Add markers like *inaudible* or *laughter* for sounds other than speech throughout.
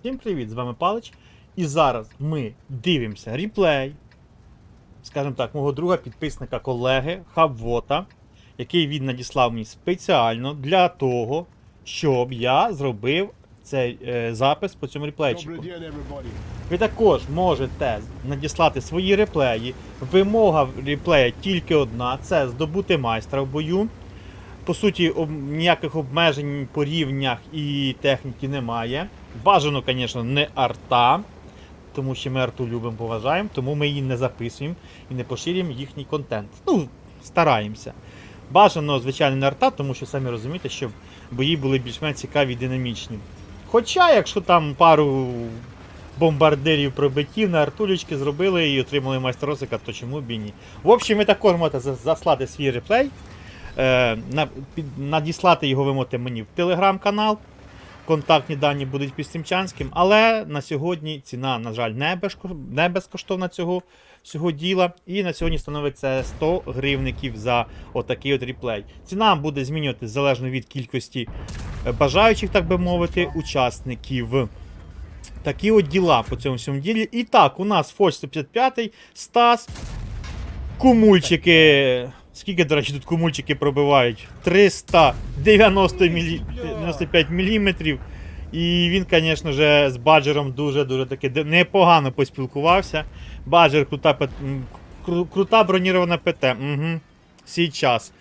Всім привіт, з вами Палич. І зараз ми дивимося реплей, скажімо так, мого друга підписника колеги Хаввота, який він надіслав мені спеціально для того, щоб я зробив цей е, запис по цьому реплейчику. Ви також можете надіслати свої реплеї. Вимога реплея тільки одна: це здобути майстра в бою. По суті, об, ніяких обмежень по рівнях і техніки немає. Бажано, звісно, не арта, тому що ми арту любимо, поважаємо, тому ми її не записуємо і не поширюємо їхній контент. Ну, стараємося. Бажано, звичайно, не арта, тому що самі розумієте, щоб бої були більш-менш цікаві і динамічні. Хоча, якщо там пару бомбардирів пробиттів на артулечки зробили і отримали майстеросика, то чому б і ні. В общем, ви також можете заслати свій реплей. Е, надіслати його ви можете мені в телеграм-канал. Контактні дані будуть під Стрімчанським, але на сьогодні ціна, на жаль, не, безко, не безкоштовна цього всього діла. І на сьогодні становиться 100 гривників за отакий от реплей. Ціна буде змінюватися залежно від кількості е, бажаючих, так би мовити, учасників. Такі от діла по цьому всьому ділі. І так, у нас Фоч 155, Стас, кумульчики. Скільки, до речі, тут кумульчики пробивають? 390 мілі... 95 міліметрів. І він, звісно з баджером дуже-дуже таки непогано поспілкувався. Баджер крута, крута бронірована ПТ. Угу. Сейчас.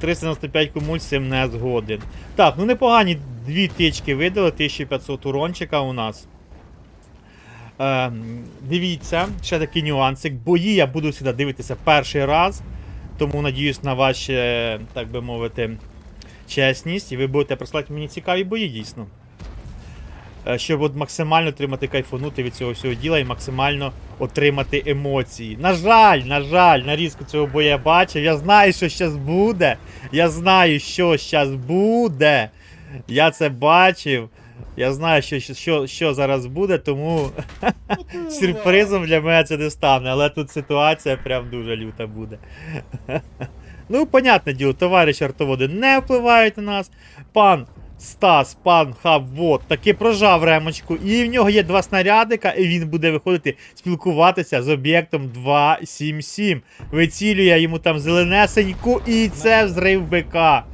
395 кумуль з цим не згоден. Так, ну непогані дві тички видали, 1500 урончика у нас. Е, дивіться, ще такий нюансик. Бої я буду завжди дивитися перший раз. Тому надіюсь на вашу, так би мовити, чесність. І ви будете прислати мені цікаві бої, дійсно. Е, Щоб от максимально отримати кайфанути від цього всього діла і максимально отримати емоції. На жаль, на жаль, нарізку цього бою я бачив. Я знаю, що зараз буде. Я знаю, що зараз буде. Я це бачив. Я знаю, що, що, що зараз буде, тому *laughs* сюрпризом для мене це не стане. Але тут ситуація прям дуже люта буде. *laughs* Ну, понятне діло, товариші артоводи не впливають на нас. Пан Стас, пан Хаввот таки прожав ремочку, і в нього є два снарядика, і він буде виходити спілкуватися з об'єктом 277. Вицілює йому там зеленесеньку, і це взрив БК.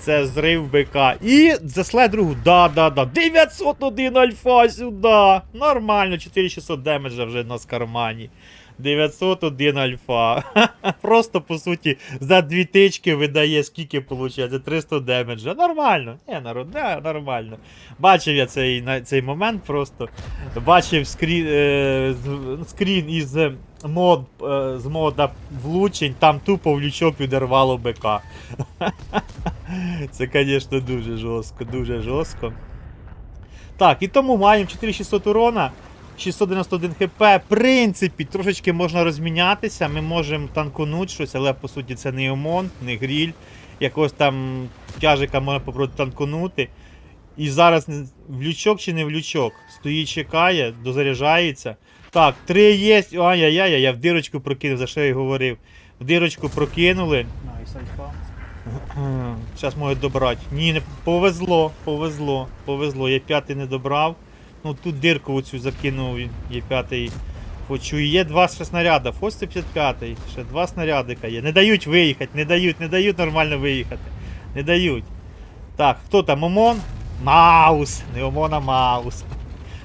Це зрив БК. І засле другу. Да, да, да. 901 альфа сюди. Нормально, 4600 демеджа вже в кармані. 901 альфа. *laughs* Просто по суті за дві тички видає, скільки виходить? 300 демеджа. Нормально. Не, народ, да, нормально. Бачив я цей, на- цей момент просто. Бачив скрін, е, скрін із е, мод, е, з мода влучень, там тупо в лючок відірвало БК. *laughs* Це, звісно, дуже жорстко, дуже жорстко. Так, і тому маємо 4600 урона, 691 хп. В принципі, трошечки можна розмінятися. Ми можемо танкунути щось, але по суті це не ОМОН, не гріль. Якогось там тяжика можна попробувати танкунути. І зараз в лючок чи не в лючок. Стоїть, чекає, дозаряджається. Так, три є. Ай-яй-яй, я в дирочку прокинув, за що я й говорив. В дирочку прокинули. Зараз можуть добрати. Ні, не повезло, повезло, повезло. Я п'ятий не добрав. Ну тут дирку оцю закинув, є п'ятий. Хочу. Є два ще снаряда. Фос 55 ще два снарядика є. Не дають виїхати, не дають, не дають нормально виїхати. Не дають. Так, хто там? Омон? Маус! Не Омон, а Маус.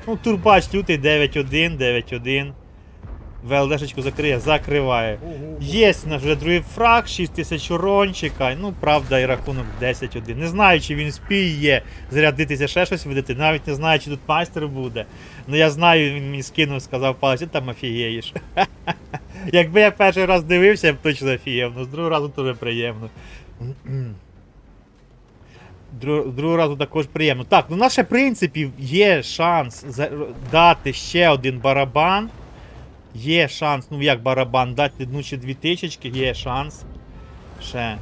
Ну, турбач лютий 9-1, 9-1. ВЛДшечку закриє, закриває. Є наш вже другий фраг, 6 тисяч урончика. Ну, правда, і рахунок 10-1. Не знаю, чи він спіє зарядитися ще щось видати. Навіть не знаю, чи тут майстер буде. Ну я знаю, він мені скинув, сказав, палець, ти там офігієш. *laughs* Якби я перший раз дивився, я б точно офігів, ну з другого разу теж приємно. *clears throat* Дру- другого разу також приємно. Так, ну наше, в принципі, є шанс дати ще один барабан. Є шанс, ну як барабан, дати одну чи дві тичечки, є шанс. Ще.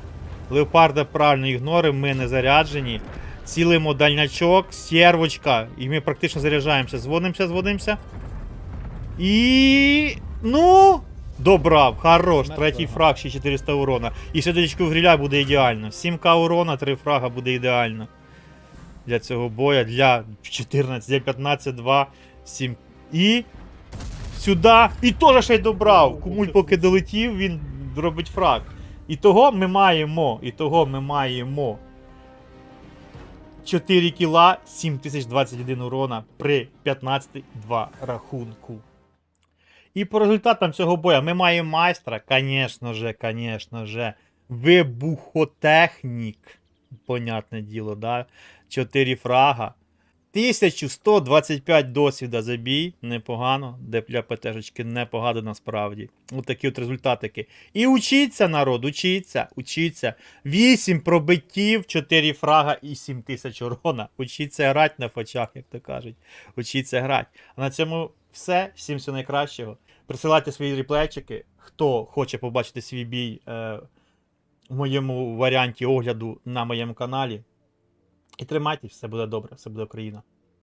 Леопарда правильно ігноримо, ми не заряджені. Цілимо дальнячок, сервочка, і ми практично заряджаємося. Зводимося, зводимося. І. Ну. Добрав, хорош, третій фраг, ще 400 урона. І ще дечку гріля буде ідеально. 7к урона, 3 фрага буде ідеально. для цього боя, для 14, для 15, 2, 7. І сюди. І теж ще й добрав. Кумуль поки долетів, він робить фраг. І того ми маємо. І того ми маємо. 4 кіла, 7021 урона при 15-2 рахунку. І по результатам цього боя ми маємо майстра, конечно же, конечно же, вибухотехнік. Понятне діло, да? 4 фрага. 1125 досвіда за бій, непогано, де для ПТшечки непогано насправді. Ось такі от результатики. І учіться, народ, учіться, учіться. 8 пробиттів, 4 фрага і 7 тисяч урона. Учіться грати на фачах, як то кажуть. Учіться грати. А на цьому все. Всім всього найкращого. Присилайте свої реплейчики. Хто хоче побачити свій бій е, в моєму варіанті огляду на моєму каналі. І тримайтесь, все буде добре, все буде Україна.